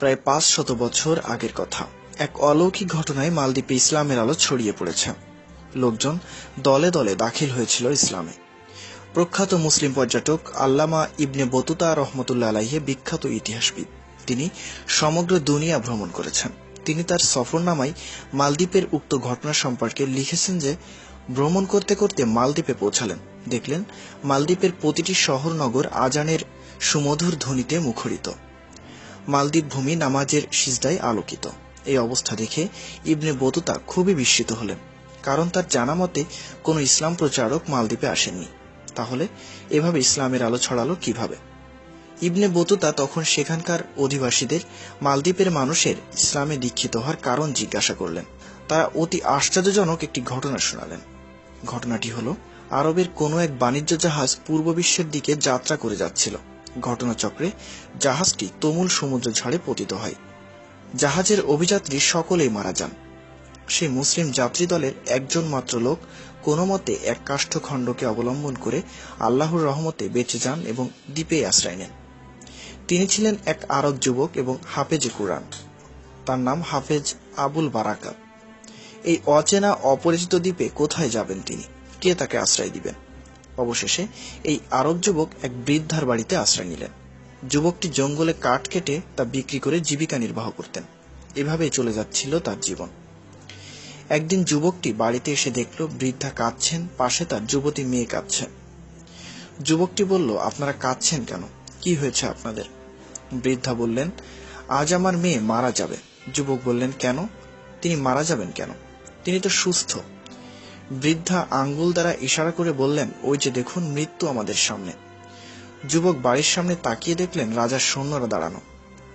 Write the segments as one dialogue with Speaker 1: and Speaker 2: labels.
Speaker 1: প্রায় পাঁচ শত বছর আগের কথা। এক অলৌকিক ঘটনায় মালদ্বীপে ইসলামের আলো ছড়িয়ে পড়েছে। লোকজন দলে দলে দাখিল হয়েছিল ইসলামে। প্রখ্যাত মুসলিম পর্যটক আল্লামা ইবনে বতুতা রহমতুল্লাহ আলাইহে বিখ্যাত ইতিহাসবিদ। তিনি সমগ্র দুনিয়া ভ্রমণ করেছেন। তিনি তার সফরনামায় মালদ্বীপের উক্ত ঘটনা সম্পর্কে লিখেছেন যে, ভ্রমণ করতে করতে মালদ্বীপে পৌঁছালেন। দেখলেন, মালদ্বীপের প্রতিটি শহর নগর আজানের সুমধুর ধ্বনিতে মুখরিত। মালদ্বীপ ভূমি নামাজের সিজদায় আলোকিত। এই অবস্থা দেখে ইবনে বতুতা খুবই বিস্মিত হলেন, কারণ তার জানা মতে কোনো ইসলাম প্রচারক মালদ্বীপে আসেননি। তাহলে এভাবে ইসলামের আলো ছড়ালো কীভাবে? ইবনে বতুতা তখন সেখানকার অধিবাসীদের মালদ্বীপের মানুষের ইসলামে দীক্ষিত হওয়ার কারণ জিজ্ঞাসা করলেন। তারা অতি আশ্চর্যজনক একটি ঘটনা শোনালেন। ঘটনাটি হলো, আরবের কোনো এক বাণিজ্য জাহাজ পূর্ব বিশ্বের দিকে যাত্রা করে যাচ্ছিল। ঘটনাচক্রে জাহাজটি তুমুল সমুদ্র ঝড়ে পতিত হয়। জাহাজের অভিযাত্রী সকলেই মারা যান। সেই মুসলিম যাত্রী দলের একজন মাত্র লোক কোনো মতে এক কাষ্ঠখণ্ডকে অবলম্বন করে আল্লাহর রহমতে বেঁচে যান এবং দ্বীপে আশ্রয় নেন। তিনি ছিলেন এক আরব যুবক এবং হাফেজে কুরআন। তার নাম হাফেজ আবুল বারাকা। এই অচেনা, অপরিচিত দ্বীপে কোথায় যাবেন তিনি? কে তাকে আশ্রয় দিবেন? অবশেষে এই আরব যুবক এক বৃদ্ধার বাড়িতে আশ্রয় নিলেন। যুবকটি জঙ্গলে কাঠ কেটে তা বিক্রি করে জীবিকা নির্বাহ করতেন। এভাবেই চলে যাচ্ছিল তার জীবন। একদিন যুবকটি বাড়িতে এসে দেখল, বৃদ্ধা কাঁদছেন, পাশে তার যুবতী মেয়ে কাঁদছে। যুবকটি বলল, আপনারা কাঁদছেন কেন? কি হয়েছে আপনাদের? বৃদ্ধা বললেন, আজ আমার মেয়ে মারা যাবে। যুবক বললেন, কেন? তিনি মারা যাবেন কেন? তিনি তো সুস্থ। বৃদ্ধা আঙ্গুল দ্বারা ইশারা করে বললেন, ওই যে দেখুন, মৃত্যু আমাদের সামনে। যুবক বাড়ির সামনে তাকিয়ে দেখলেন রাজার সৈন্যরা দাঁড়ানো।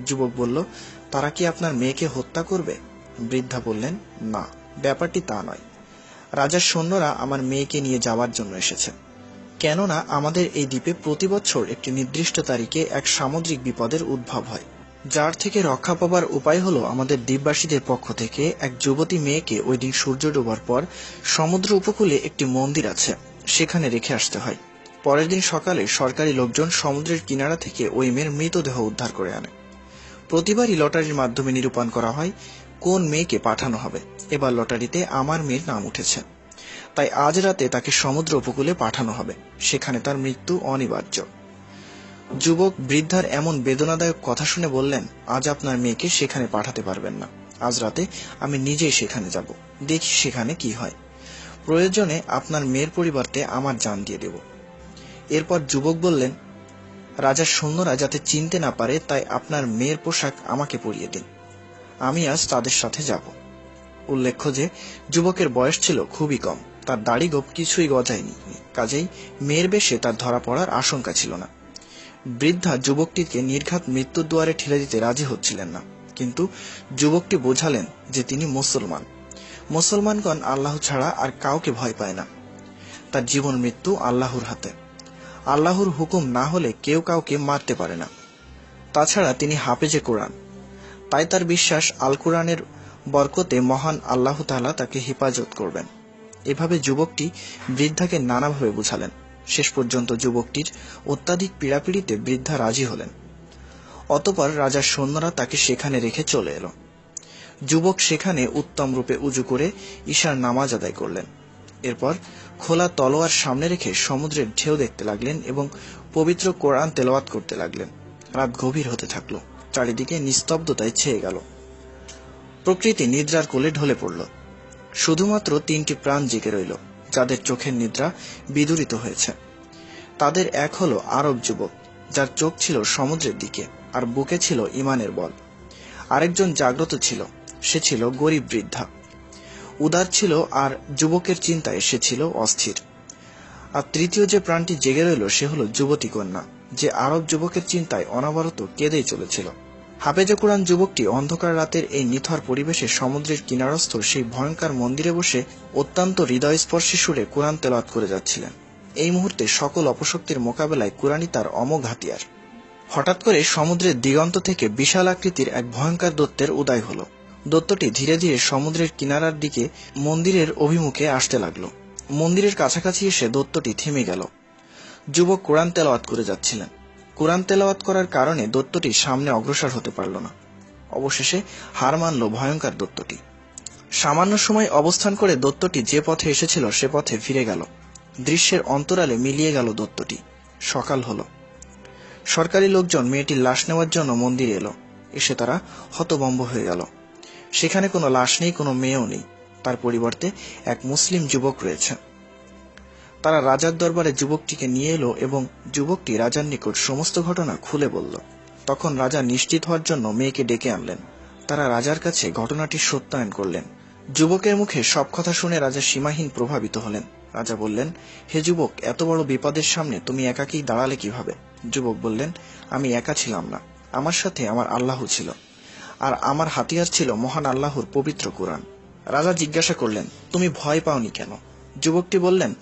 Speaker 1: যুবক বলল, তারা কি আপনার মেয়েকে হত্যা করবে? বৃদ্ধা বললেন, না, ব্যাপারটি তা নয়। রাজার সৈন্যরা আমার মেয়েকে নিয়ে যাওয়ার জন্য এসেছে। কেননা আমাদের এই দ্বীপে প্রতি বছর একটি নির্দিষ্ট তারিখে এক সামুদ্রিক বিপদের উদ্ভব হয়। যার থেকে রক্ষা পাবার উপায় হলো আমাদের দ্বীপবাসীদের পক্ষ থেকে এক যুবতী মেয়েকে ওই দিন সূর্য ডোবার পর সমুদ্র উপকূলে একটি মন্দির আছে, সেখানে রেখে আসতে হয়। পরের দিন সকালে সরকারি লোকজন সমুদ্রের কিনারা থেকে ওই মেয়ের মৃতদেহ উদ্ধার করে আনে। প্রতিবারই লটারির মাধ্যমে নিরূপণ করা হয়, কোন মেয়েকে পাঠানো হবে। এবার লটারিতে আমার মেয়ের নাম উঠেছে। তাই আজ রাতে তাকে সমুদ্র উপকূলে পাঠানো হবে। সেখানে তার মৃত্যু অনিবার্য। যুবক বৃদ্ধার এমন বেদনাদায়ক কথা শুনে বললেন, আজ আপনার মেয়েকে সেখানে পাঠাতে পারবেন না। আজ রাতে আমি নিজেই সেখানে যাব। দেখি সেখানে কি হয়। প্রয়োজনে আপনার মেয়ের পরিবর্তে আমার জান দিয়ে দেব। এরপর যুবক বললেন রাজার সৈন্যরা যাতে চিনতে না পারে, তাই আপনার মেয়ের পোশাক আমাকে পরিয়ে দিন। আমি আজ তাদের সাথে যাব। উল্লেখ্য যে, যুবকের বয়স ছিল খুবই কম। তার দাড়ি গোপ কিছুই গজায়নি। কাজেই মেয়ের বেশে তার ধরা পড়ার আশঙ্কা ছিল না। বৃদ্ধা যুবকটিকে নির্ঘাত মৃত্যুর দুয়ারে ঠেলে দিতে রাজি হচ্ছিলেন না। কিন্তু যুবকটি বোঝালেন যে তিনি মুসলমান। মুসলমানগণ আল্লাহ ছাড়া আর কাউকে ভয় পায় না। তার জীবন মৃত্যু আল্লাহর হাতে। আল্লাহর হুকুম না হলে কেউ কাউকে মারতে পারে না। তাছাড়া তিনি হাফেজে কোরআন। তাই তার বিশ্বাস আল কোরআনের বরকতে মহান আল্লাহ তাকে হেফাজত করবেন। এভাবে যুবকটি বৃদ্ধাকে নানাভাবে বুঝালেন। শেষ পর্যন্ত যুবকটির অত্যাধিক পীড়াপিড়িতে বৃদ্ধা রাজি হলেন। অতপর রাজার সৈন্যরা তাকে সেখানে রেখে চলে এলো। যুবক সেখানে উত্তম রূপে উজু করে ঈশার নামাজ আদায় করলেন। এরপর খোলা তলোয়ার সামনে রেখে সমুদ্রের ঢেউ দেখতে লাগলেন এবং পবিত্র কোরআন তেলাওয়াত করতে লাগলেন। রাত গভীর হতে থাকল, চারিদিকে নিস্তব্ধতায় ছেয়ে গেল। প্রকৃতি নিদ্রার কোলে ঢলে পড়ল। শুধুমাত্র তিনটি প্রাণ জেগে রইল। যাদের চোখের নিদ্রা বিদূরিত হয়েছে। তাদের এক হলো আরব যুবক, যার চোখ ছিল সমুদ্রের দিকে আর বুকে ছিল ইমানের বল। আরেকজন জাগ্রত ছিল, সে ছিল গরিব বৃদ্ধা। উদার ছিল আর যুবকের চিন্তায় সে ছিল অস্থির। আর তৃতীয় যে প্রাণটি জেগে রইল, সে হলো যুবতী কন্যা, যে আরব যুবকের চিন্তায় অনবরত কেঁদেই চলেছিল। হাফেজে কোরআন যুবকটি অন্ধকার রাতের এই নিথর পরিবেশে সমুদ্রের কিনারস্থ সেই ভয়ঙ্কর মন্দিরে বসে অত্যন্ত হৃদয়স্পর্শী সুরে কোরআন তেলাওয়াত করে যাচ্ছিলেন। এই মুহূর্তে সকল অপশক্তির মোকাবেলায় কোরআনই তার অমোঘ হাতিয়ার। হঠাৎ করে সমুদ্রের দিগন্ত থেকে বিশাল আকৃতির এক ভয়ঙ্কর দত্তের উদয় হল। দত্তটি ধীরে ধীরে সমুদ্রের কিনারার দিকে মন্দিরের অভিমুখে আসতে লাগল। মন্দিরের কাছাকাছি এসে দত্তটি থেমে গেল। যুবক কোরআন তেলাওয়াত করে যাচ্ছিলেন। কোরআন তেলাওয়াত করার কারণে দত্তটি সামনে অগ্রসর হতে পারল না। অবশেষে হার মানল ভয়ঙ্কর দত্তটি। সামান্য সময় অবস্থান করে দত্তটি যে পথে এসেছিল সে পথে ফিরে গেল। দৃশ্যের অন্তরালে মিলিয়ে গেল দত্তটি। সকাল হলো। সরকারি লোকজন মেয়েটির লাশ নেওয়ার জন্য মন্দিরে এলো। এসে তারা হতবম্ব হয়ে গেল। সেখানে কোনো লাশ নেই, কোনো মেয়েও নেই। তার পরিবর্তে এক মুসলিম যুবক রয়েছে তারা রাজার দরবারে যুবকটিকে নিয়ে এলো এবং যুবকটি রাজার নিকট সমস্ত ঘটনা খুলে বলল। তখন রাজা নিশ্চিত হওয়ার জন্য মেয়েকে ডেকে আনলেন। তারা রাজার কাছে ঘটনাটি সত্যায়ন করলেন। যুবকের মুখে সব কথা শুনে রাজা সীমাহীন প্রভাবিত হলেন। রাজা বললেন, হে যুবক, এত বড় বিপদের সামনে তুমি একাকেই দাঁড়ালে কীভাবে? যুবক বললেন, আমি একা ছিলাম না। আমার সাথে আমার আল্লাহ ছিল। আর আমার হাতিয়ার ছিল মহান আল্লাহর পবিত্র কোরআন। রাজা জিজ্ঞাসা করলেন, তুমি ভয় পাওনি কেন? যুবকটি বললেন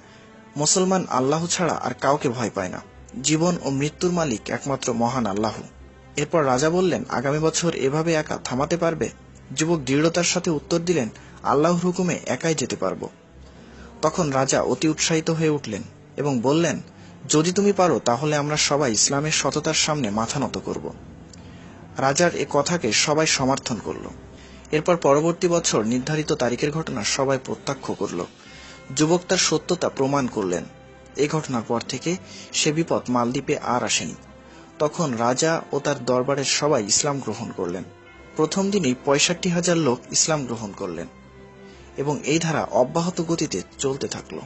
Speaker 1: মুসলমান আল্লাহ ছাড়া আর কাউকে ভয় পায় না। জীবন ও মৃত্যুর মালিক একমাত্র মহান আল্লাহ। এরপর রাজা বললেন, আগামী বছর এভাবে একা থামাতে পারবে? যুবক দৃঢ়তার সাথে উত্তর দিলেন, আল্লাহর হুকুমে একাই যেতে পারব। তখন রাজা অতি উৎসাহিত হয়ে উঠলেন এবং বললেন, যদি তুমি পারো, তাহলে আমরা সবাই ইসলামের সততার সামনে মাথা নত করব। রাজার এ কথাকে সবাই সমর্থন করল। এরপর পরবর্তী বছর নির্ধারিত তারিখের ঘটনা সবাই প্রত্যক্ষ করল। যুবক তার সত্যতা প্রমাণ করলেন। এ ঘটনার পর থেকে সে বিপদ মালদ্বীপে আর আসেনি। তখন রাজা ও তার দরবারের সবাই ইসলাম গ্রহণ করলেন। প্রথম দিনই পঁয়ষট্টি হাজার লোক ইসলাম গ্রহণ করলেন এবং এই ধারা অব্যাহত গতিতে চলতে থাকল।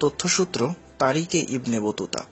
Speaker 1: তথ্যসূত্র তারিকে ইবনে বতুতা।